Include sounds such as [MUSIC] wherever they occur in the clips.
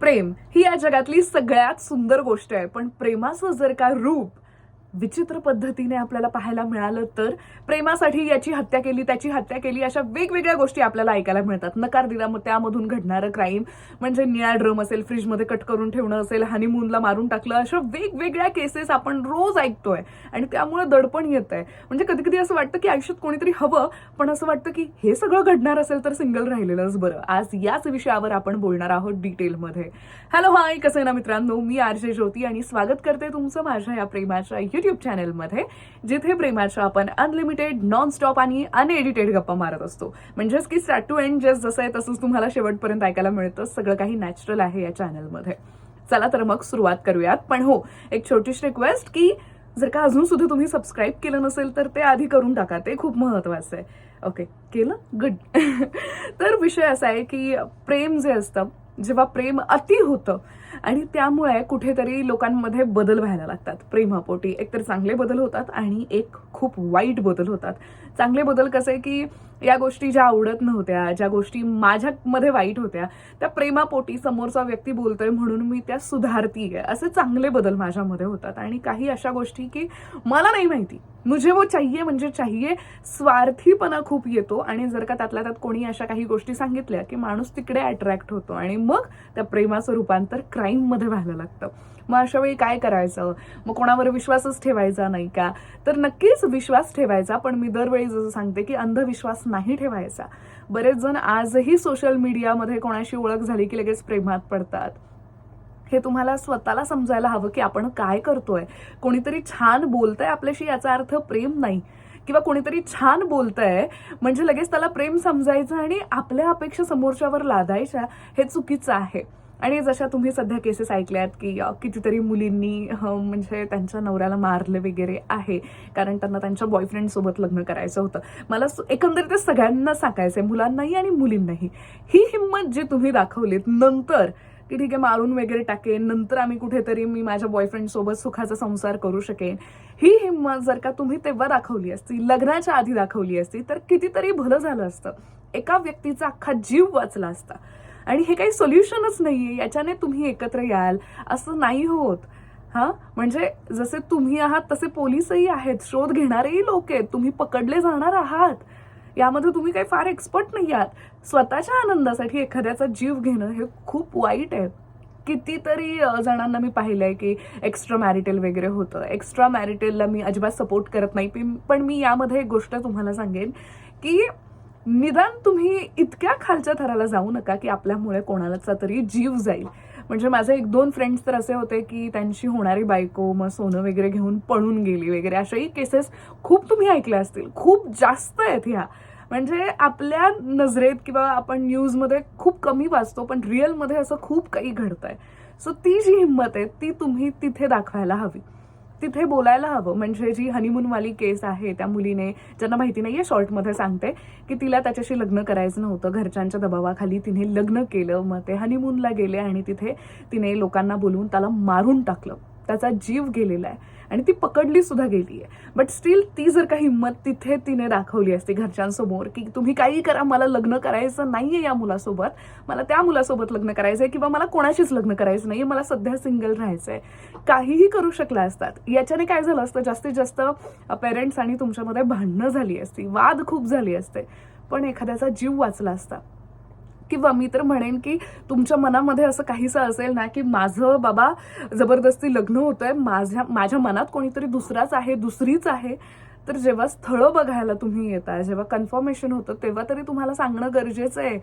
प्रेम ही या जगातली सगळ्यात सुंदर गोष्ट आहे. पण प्रेमाचं जर का रूप विचित्र पद्धतीने आपल्याला पाहायला मिळालं तर प्रेमासाठी याची हत्या केली त्याची हत्या केली अशा वेगवेगळ्या गोष्टी आपल्याला ऐकायला मिळतात. नकार दिला मग त्यामधून घडणारं क्राईम म्हणजे निळा ड्रम असेल फ्रीजमध्ये कट करून ठेवणं असेल हनीमूनला मारून टाकलं अशा वेगवेगळ्या केसेस आपण रोज ऐकतोय. आणि त्यामुळे दडपण येत आहे म्हणजे कधी कधी असं वाटतं की आयुष्यात कोणीतरी हवं पण असं वाटतं की हे सगळं घडणार असेल तर सिंगल राहिलेलंच बरं. आज याच विषयावर आपण बोलणार आहोत डिटेलमध्ये हॅलो हाय कसं आहे ना मित्रांनो? मी आरजे ज्योती आणि स्वागत करते तुमचं माझ्या या प्रेमाच्या युट्यूब चॅनलमध्ये जिथे प्रेमाच्या आपण अनलिमिटेड नॉन स्टॉप आणि अनएडिटेड गप्पा मारत असतो. म्हणजेच की स्टार्ट टू एंड जस्ट जसं आहे तसंच तुम्हाला शेवटपर्यंत ऐकायला मिळतं. सगळं काही नॅचरल आहे या चॅनलमध्ये चला तर मग सुरुवात करूयात. पण हो एक छोटीशी रिक्वेस्ट की जर का अजून सुद्धा तुम्ही सबस्क्राईब केलं नसेल तर ते आधी करून टाका. ते खूप महत्वाचं आहे. ओके केलं? गुड [LAUGHS] तर विषय असा आहे की प्रेम जे असतं जेव्हा प्रेम अति होतं आणि त्यामुळे कुठेतरी लोकांमध्ये बदल व्हायला लागतात. प्रेमापोटी. एकतर चांगले बदल होतात आणि एक खूप वाईट बदल होतात. चांगले बदल कसे की या गोष्टी ज्या आवडत नव्हत्या ज्या गोष्टी माझ्यामध्ये वाईट होत्या त्या प्रेमापोटी समोरचा व्यक्ती बोलतोय म्हणून मी त्या सुधारती आहे असे चांगले बदल माझ्यामध्ये होतात. आणि काही अशा गोष्टी की मला नाही माहिती. मुझे वो चाहिए म्हणजे चाहिए. स्वार्थीपणा खूप येतो आणि जर का त्यातल्या त्यात कोणी अशा काही गोष्टी सांगितल्या की माणूस तिकडे अट्रॅक्ट होतो आणि मग त्या प्रेमाचं रूपांतर क्राईममध्ये व्हायला लागतं. मग अशा वेळी काय करायचं? मग कोणावर विश्वासच ठेवायचा नाही का? तर नक्कीच विश्वास ठेवायचा पण मी दरवेळी जसं सांगते की अंधविश्वास नाही ठेवायचा. बरेच जण आजही सोशल मीडियामध्ये कोणाशी ओळख झाली की लगेच प्रेमात पडतात. हे तुम्हाला स्वतःला समजायला हवं की आपण काय करतोय? कोणीतरी छान बोलतंय आपल्याशी याचा अर्थ प्रेम नाही. किंवा कोणीतरी छान बोलतंय म्हणजे लगेच त्याला प्रेम समजायचं आणि आपल्या अपेक्षा समोरच्यावर लादायच्या हे चुकीचं आहे. आणि जशा तुम्ही सध्या केसेस ऐकल्यात की कितीतरी मुलींनी म्हणजे त्यांच्या नवऱ्याला मारलं वगैरे आहे कारण त्यांना त्यांच्या बॉयफ्रेंडसोबत लग्न करायचं होतं. मला एकंदरीत सगळ्यांना सांगायचं आहे मुलांनाही आणि मुलींनाही. ही हिंमत जी तुम्ही दाखवलीत नंतर की ठीक आहे मारून वगैरे टाकेन नंतर आम्ही कुठेतरी मी माझ्या बॉयफ्रेंडसोबत सुखाचा संसार करू शकेन. ही हिंमत जर का तुम्ही तेव्हा दाखवली असती लग्नाच्या आधी दाखवली असती तर कितीतरी भलं झालं असतं. एका व्यक्तीचा अख्खा जीव वाचला असता. आणि हे काही सोल्युशनच नाही आहे याच्याने तुम्ही एकत्र याल. असं नाही होत. हां? म्हणजे जसे तुम्ही आहात तसे पोलीसही आहेत. शोध घेणारेही लोक आहेत. तुम्ही पकडले जाणार आहात. यामध्ये तुम्ही काही फार एक्सपर्ट नाही आहात. स्वतःच्या आनंदासाठी एखाद्याचा जीव घेणं हे खूप वाईट आहे. कितीतरी जणांना मी पाहिलं आहे की एक्स्ट्रा मॅरिटेल वगैरे होतं. एक्स्ट्रा मॅरिटेलला मी अजिबात सपोर्ट करत नाही. पण मी यामध्ये एक गोष्ट तुम्हाला सांगेन की निदान तुम्ही इतक्या खालच्या थराला जाऊ नका की आपल्यामुळे कोणालाचा तरी जीव जाईल. म्हणजे माझे एक दोन फ्रेंड्स तर असे होते की त्यांची होणारी बायको मग सोनं वगैरे घेऊन पळून गेली वगैरे. अशाही केसेस खूप तुम्ही ऐकल्या असतील. खूप जास्त आहेत ह्या. म्हणजे आपल्या नजरेत किंवा आपण न्यूजमध्ये खूप कमी वाचतो पण रिअलमध्ये असं खूप काही घडतंय. सो ती जी हिंमत आहे ती तुम्ही तिथे दाखवायला हवी. तिथे बोलायला हवं. म्हणजे जी हनीमूनवाली केस आहे त्या मुलीने ज्यांना माहिती नाहीये शॉर्टमध्ये सांगते की तिला त्याच्याशी लग्न करायचं नव्हतं. घरच्यांच्या दबावाखाली तिने लग्न केलं. मग ते हनीमूनला गेले आणि तिथे तिने लोकांना बोलवून त्याला मारून टाकलं. त्याचा जीव गेलेला आहे. आणि ती पकडली सुद्धा गेली आहे. बट स्टील ती जर का हिंमत तिथे तिने दाखवली असती घरच्यांसमोर की तुम्ही काही करा मला लग्न करायचं नाहीये या मुलासोबत. मला त्या मुलासोबत लग्न करायचंय किंवा मला कोणाशीच लग्न करायचं नाहीये मला सध्या सिंगल राहायचंय. काहीही करू शकला असतात. याच्याने काय झालं असतं जास्तीत जास्त पेरेंट्स आणि तुमच्यामध्ये भांडणं झाली असती वाद खूप झाली असते. पण एखाद्याचा जीव वाचला असता. किंवा मी तर म्हणेन की तुमच्या मनामध्ये असं काहीसं असेल ना की माझं बाबा जबरदस्ती लग्न होतंय माझ्या माझ्या मनात कोणीतरी दुसराच आहे दुसरीच आहे. तर जेव्हा स्थळं बघायला तुम्ही येता जेव्हा कन्फर्मेशन होतं तेव्हा तरी तुम्हाला सांगणं गरजेचं आहे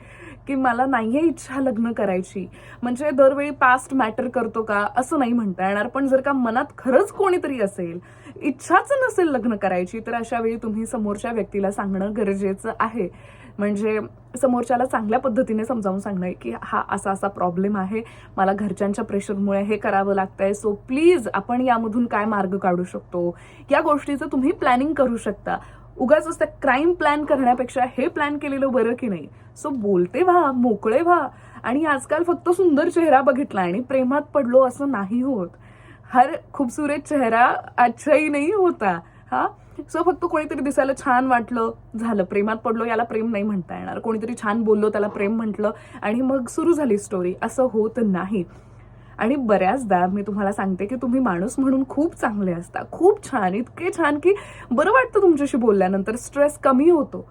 की मला नाहीये इच्छा लग्न करायची. म्हणजे दरवेळी पास्ट मॅटर करतो का? असं नाही म्हणता येणार. पण जर का मनात खरंच कोणीतरी असेल इच्छाच नसेल लग्न करायची तर अशा वेळी तुम्ही समोरच्या व्यक्तीला सांगणं गरजेचं आहे. म्हणजे समोरच्याला चांगल्या पद्धतीने समजावून सांगणं की हा असा असा प्रॉब्लेम आहे मला घरच्यांच्या प्रेशरमुळे हे करावं लागतंय सो प्लीज आपण यामधून काय मार्ग काढू शकतो? या गोष्टीचं तुम्ही प्लॅनिंग करू शकता. उगाच त्या क्राईम प्लॅन करण्यापेक्षा हे प्लॅन केलेलं बरं की नाही? सो बोलते व्हा मोकळे व्हा. आणि आजकाल फक्त सुंदर चेहरा बघितला आणि प्रेमात पडलो असं नाही होत. हर खूबसूरत चेहरा अच्छाही नाही होता. हा? सो फक्त कोणीतरी दिसायला छान वाटलं झालं. प्रेमात पडलो याला प्रेम नाही म्हणता येणार. कोणीतरी छान बोललो त्याला प्रेम म्हटलं आणि मग सुरू झाली स्टोरी असं होत नाही. आणि बऱ्याचदा मी तुम्हाला सांगते की तुम्ही माणूस म्हणून खूप चांगले असता. खूप छान. इतके छान की बरं वाटतं तुमच्याशी बोलल्यानंतर. स्ट्रेस कमी होतो.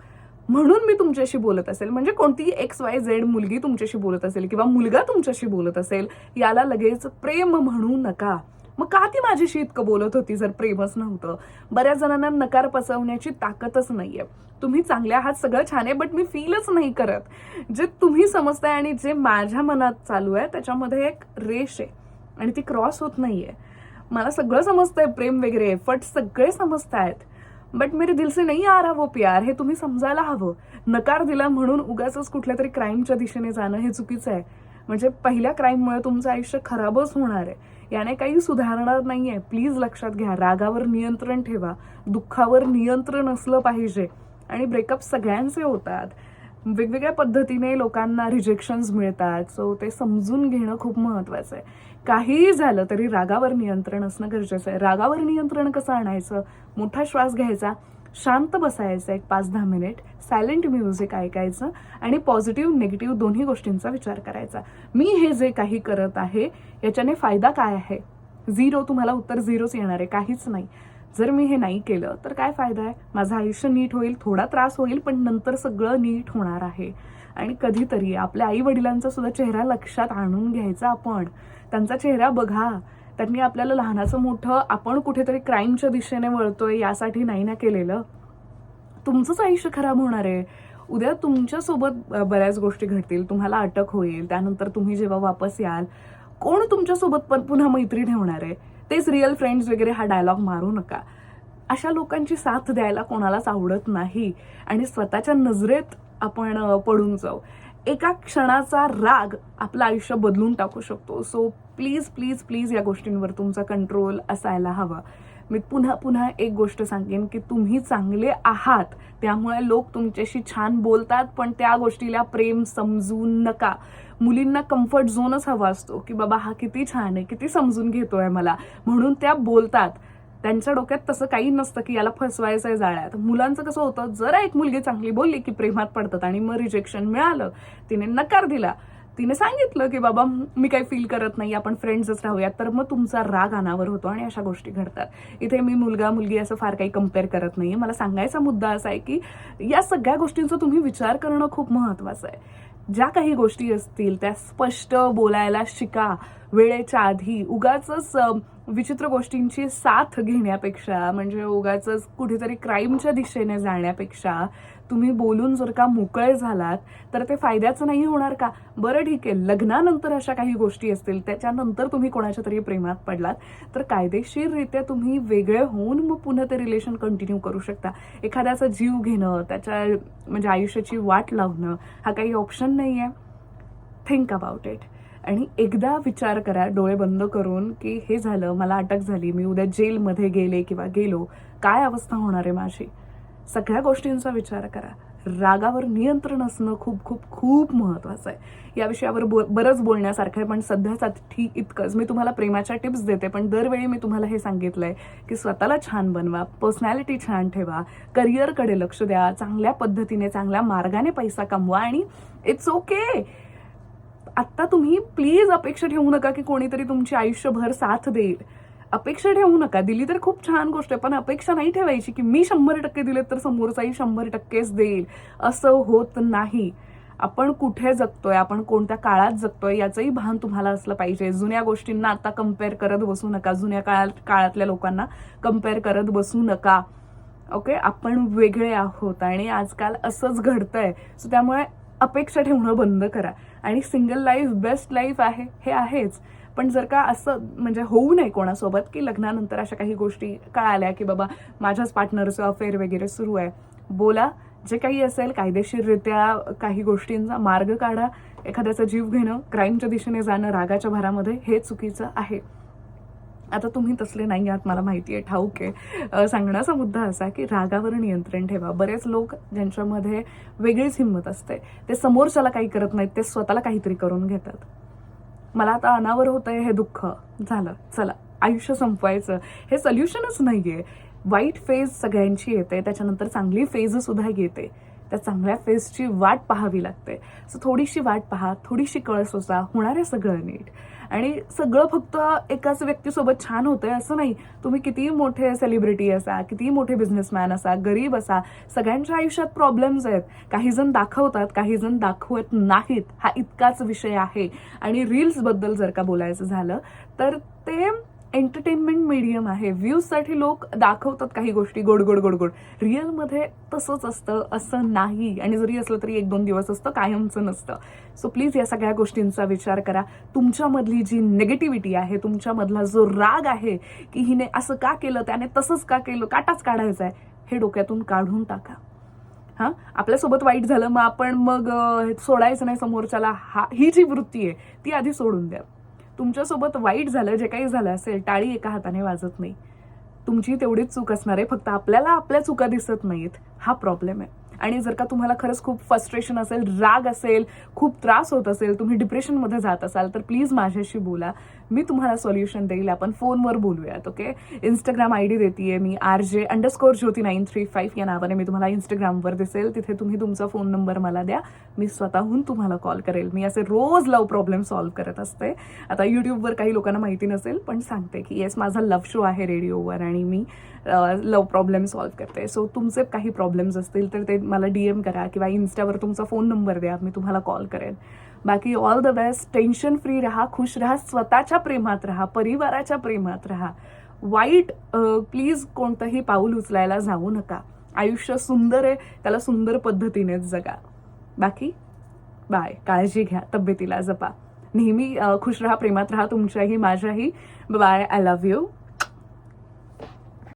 म्हणून मी तुमच्याशी बोलत असेल. म्हणजे कोणतीही एक्स वाय झेड मुलगी तुमच्याशी बोलत असेल किंवा मुलगा तुमच्याशी बोलत असेल याला लगेच प्रेम म्हणू नका. मग का ती माझ्याशी इतकं बोलत होती जर प्रेमच नव्हतं? बऱ्याच जणांना नकार पचवण्याची ताकदच नाहीये. तुम्ही चांगले आहात सगळं छान आहे बट मी फीलच नाही करत. जे तुम्ही समजताय आणि जे माझ्या मनात चालू आहे त्याच्यामध्ये एक रेष आहे आणि ती क्रॉस होत नाहीये. मला सगळं समजतंय प्रेम वगैरे एफर्ट सगळे समजतायत. बट मेरे दिल से नाही आ रहा वो प्यार हे तुम्ही समजायला हवं. नकार दिला म्हणून उगाच कुठल्या तरी क्राईमच्या दिशेने जाणं हे चुकीचं आहे. म्हणजे पहिल्या क्राईममुळे तुमचं आयुष्य खराबच होणार आहे. याने काही सुधारणार नाहीये. प्लीज लक्षात घ्या रागावर नियंत्रण ठेवा. दुःखावर नियंत्रण असलं पाहिजे. आणि ब्रेकअप सगळ्यांचे होतात. वेगवेगळ्या पद्धतीने लोकांना रिजेक्शन्स मिळतात. सो ते समजून घेणं खूप महत्त्वाचं आहे. काहीही झालं तरी रागावर नियंत्रण असणं गरजेचं आहे. रागावर नियंत्रण कसं आणायचं? मोठा श्वास घ्यायचा. शांत बसायचं एक पाच दहा मिनिट सायलेंट म्युझिक ऐकायचं आणि पॉझिटिव्ह निगेटिव्ह दोन्ही गोष्टींचा विचार करायचा. मी हे जे काही करत आहे याच्याने फायदा काय आहे? झिरो तुम्हाला उत्तर झिरोच येणार आहे काहीच नाही. जर मी हे नाही केलं तर काय फायदा आहे? माझं आयुष्य नीट होईल थोडा त्रास होईल पण नंतर सगळं नीट होणार आहे. आणि कधीतरी आपल्या आई वडिलांचा सुद्धा चेहरा लक्षात आणून घ्यायचा आपण. त्यांचा चेहरा बघा त्यांनी आपल्याला लहानाचं मोठं आपण कुठेतरी क्राईमच्या दिशेने वळतोय यासाठी नाही ना केलेलं. तुमचंच आयुष्य खराब होणार आहे. उद्या तुमच्यासोबत बऱ्याच गोष्टी घडतील. तुम्हाला अटक होईल. त्यानंतर तुम्ही जेव्हा वापस याल कोण तुमच्यासोबत पण पुन्हा मैत्री ठेवणार आहे? तेच रिअल फ्रेंड्स वगैरे हा डायलॉग मारू नका. अशा लोकांची साथ द्यायला कोणालाच आवडत नाही. आणि स्वतःच्या नजरेत आपण पडून जाऊ. एका क्षणाचा राग आपलं आयुष्य बदलून टाकू शकतो. सो प्लीज प्लीज प्लीज या गोष्टींवर तुमचा कंट्रोल असायला हवा. मी पुन्हा पुन्हा एक गोष्ट सांगेन की तुम्ही चांगले आहात त्यामुळे लोक तुमच्याशी छान बोलतात पण त्या गोष्टीला प्रेम समजू नका. मुलींना कम्फर्ट झोनच हवा असतो की बाबा हा किती छान आहे किती समजून घेतोय मला. म्हणून त्या बोलतात. त्यांच्या डोक्यात तसं काही नसतं की याला फसवायचं आहे जाळ्यात. मुलांचं कसं होतं जरा एक मुलगी चांगली बोलली की प्रेमात पडतात आणि मग रिजेक्शन मिळालं तिने नकार दिला. तिने सांगितलं की बाबा मी काही फील करत नाही आपण फ्रेंड्सच राहूयात. तर मग तुमचा राग अनावर होतो आणि अशा गोष्टी घडतात. इथे मी मुलगा मुलगी असं फार काही कंपेअर करत नाहीये. मला सांगायचा मुद्दा असा आहे की या सगळ्या गोष्टींचा तुम्ही विचार करणं खूप महत्वाचं आहे. ज्या काही गोष्टी असतील त्या स्पष्ट बोलायला शिका. वेळेच्या आधी उगाच विचित्र गोष्टींची साथ घेण्यापेक्षा म्हणजे उगाच कुठेतरी क्राईमच्या दिशेने जाण्यापेक्षा तुम्ही बोलून जर का मोकळे झालात तर ते फायद्याचं नाही होणार का? बरं ठीक आहे लग्नानंतर अशा काही गोष्टी असतील त्याच्यानंतर तुम्ही कोणाच्या तरी प्रेमात पडलात तर कायदेशीररित्या तुम्ही वेगळे होऊन मग पुन्हा ते रिलेशन कंटिन्यू करू शकता. एखाद्याचा जीव घेणं त्याच्या म्हणजे आयुष्याची वाट लावणं हा काही ऑप्शन नाही आहे थिंक अबाउट इट आणि एकदा विचार करा डोळे बंद करून की हे झालं मला अटक झाली मी उद्या जेलमध्ये गेले किंवा गेलो काय अवस्था होणार आहे माझी? सगळ्या गोष्टींचा विचार करा. रागावर नियंत्रण असणं खूप खूप खूप महत्वाचं आहे. या विषयावर बो बरंच बोलण्यासारखं आहे पण सध्यासाठी इतकंच. मी तुम्हाला प्रेमाच्या टिप्स देते पण दरवेळी मी तुम्हाला हे सांगितलंय की स्वतःला छान बनवा पर्सनॅलिटी छान ठेवा करिअरकडे लक्ष द्या चांगल्या पद्धतीने चांगल्या मार्गाने पैसा कमवा आणि इट्स ओके आत्ता तुम्ही प्लीज अपेक्षा ठेवू नका की कोणीतरी तुमची आयुष्यभर साथ देईल. अपेक्षा ठेवू नका. दिली तर खूप छान गोष्ट आहे पण अपेक्षा नाही ठेवायची की मी शंभर टक्के दिले तर समोरचाही शंभर टक्केच देईल. असं होत नाही. आपण कुठे जगतोय आपण कोणत्या काळात जगतोय याचंही भान तुम्हाला असलं पाहिजे. जुन्या गोष्टींना आता कंपेअर करत बसू नका. जुन्या काळात काळातल्या लोकांना कंपेअर करत बसू नका. ओके आपण वेगळे आहोत आणि आजकाल असंच घडतंय. सो त्यामुळे अपेक्षा ठेवणं बंद करा. आणि सिंगल लाईफ बेस्ट लाईफ आहे हे आहेच. पण जर का असं म्हणजे होऊ नये कोणासोबत की लग्नानंतर अशा काही गोष्टी कळाल्या की बाबा माझ्याच पार्टनरचं अफेअर वगैरे सुरू आहे. बोला जे काही असेल कायदेशीररित्या काही गोष्टींचा मार्ग काढा. एखाद्याचा जीव घेणं क्राईमच्या दिशेने जाणं रागाच्या भरामध्ये हे चुकीचं आहे. आता तुम्ही तसले नाही आहात मला माहिती आहे ठाऊक आहे. सांगण्याचा मुद्दा असा की रागावर नियंत्रण ठेवा. बरेच लोक ज्यांच्यामध्ये वेगळीच हिंमत असते ते समोरच्याला काही करत नाहीत ते स्वतःला काहीतरी करून घेतात. मला आता अनावर होत आहे हे दुःख. झालं चला आयुष्य संपवायचं. हे सोल्युशनच नाहीये. वाईट फेज सगळ्यांची येते त्याच्यानंतर चांगली फेज सुद्धा येते. त्या चांगल्या फेजची वाट पाहावी लागते. सो थोडीशी वाट पहा थोडीशी कळ सोसा होणार आहे सगळं नीट. आणि सगळं फक्त एकाच व्यक्तीसोबत छान होतंय असं नाही. तुम्ही कितीही मोठे सेलिब्रिटी असा कितीही मोठे बिझनेसमॅन असा गरीब असा सगळ्यांच्या आयुष्यात प्रॉब्लेम्स आहेत. काही जण दाखवतात काही जण दाखवत नाहीत. हा इतकाच विषय आहे. आणि रील्सबद्दल जर का बोलायचं झालं तर ते एंटरटेनमेंट मीडियम आहे. व्ह्यूजसाठी लोक दाखवतात काही गोष्टी गोड गोड गोड गोड. रिअलमध्ये तसंच असतं असं नाही. आणि जरी असलं तरी एक दोन दिवस असतं कायमचं नसतं. सो प्लीज या सगळ्या गोष्टींचा विचार करा. तुमच्यामधली जी नेगेटिव्हिटी आहे तुमच्यामधला जो राग आहे की हिने असं का केलं त्याने तसंच का केलं काटाच काढायचा आहे हे डोक्यातून काढून टाका. हां? आपल्यासोबत वाईट झालं मग आपण मग सोडायचं नाही समोरच्याला. हा ही जी वृत्ती आहे ती आधी सोडून द्या. तुमच्यासोबत वाईट झालं जे काही झालं असेल टाळी एका हाताने वाजत नाही. तुमची तेवढीच चूक असणार आहे फक्त आपल्याला आपल्या चुका दिसत नाहीत. हा प्रॉब्लेम आहे. आणि जर का तुम्हाला खरंच खूप फ्रस्ट्रेशन असेल राग असेल खूप त्रास होत असेल तुम्ही डिप्रेशनमध्ये जात असाल तर प्लीज माझ्याशी बोला. मी तुम्हाला सोल्युशन देईल. आपण फोनवर बोलूयात ओके इंस्टाग्राम आय डी देते मी R J underscore Jyoti nine three five या नावाने मी तुम्हाला इंस्टाग्रामवर दिसेल. तिथे तुम्ही तुमचा फोन नंबर मला द्या. मी स्वतःहून तुम्हाला कॉल करेल. मी असे रोज लव प्रॉब्लेम सॉल्व्ह करत असते. आता यूट्यूबवर काही लोकांना माहिती नसेल पण सांगते की येस माझा लव्ह शो आहे रेडिओवर आणि मी लव प्रॉब्लेम सॉल्व्ह करते. सो तुमचे काही प्रॉब्लेम्स असतील तर ते मला डी एम करा किंवा इन्स्टावर तुमचा फोन नंबर द्या. मी तुम्हाला कॉल करेन. बाकी all the best tension free राहा खुश राहा स्वतःच्या प्रेमात राहा परिवाराच्या प्रेमात राहा. वाईट प्लीज कोणतंही पाऊल उचलायला जाऊ नका. आयुष्य सुंदर आहे त्याला सुंदर पद्धतीनेच जगा. बाकी? बाय काळजी घ्या तब्येतीला जपा. नेहमी खुश राहा प्रेमात राहा तुमच्याही माझ्याही. Bye I love you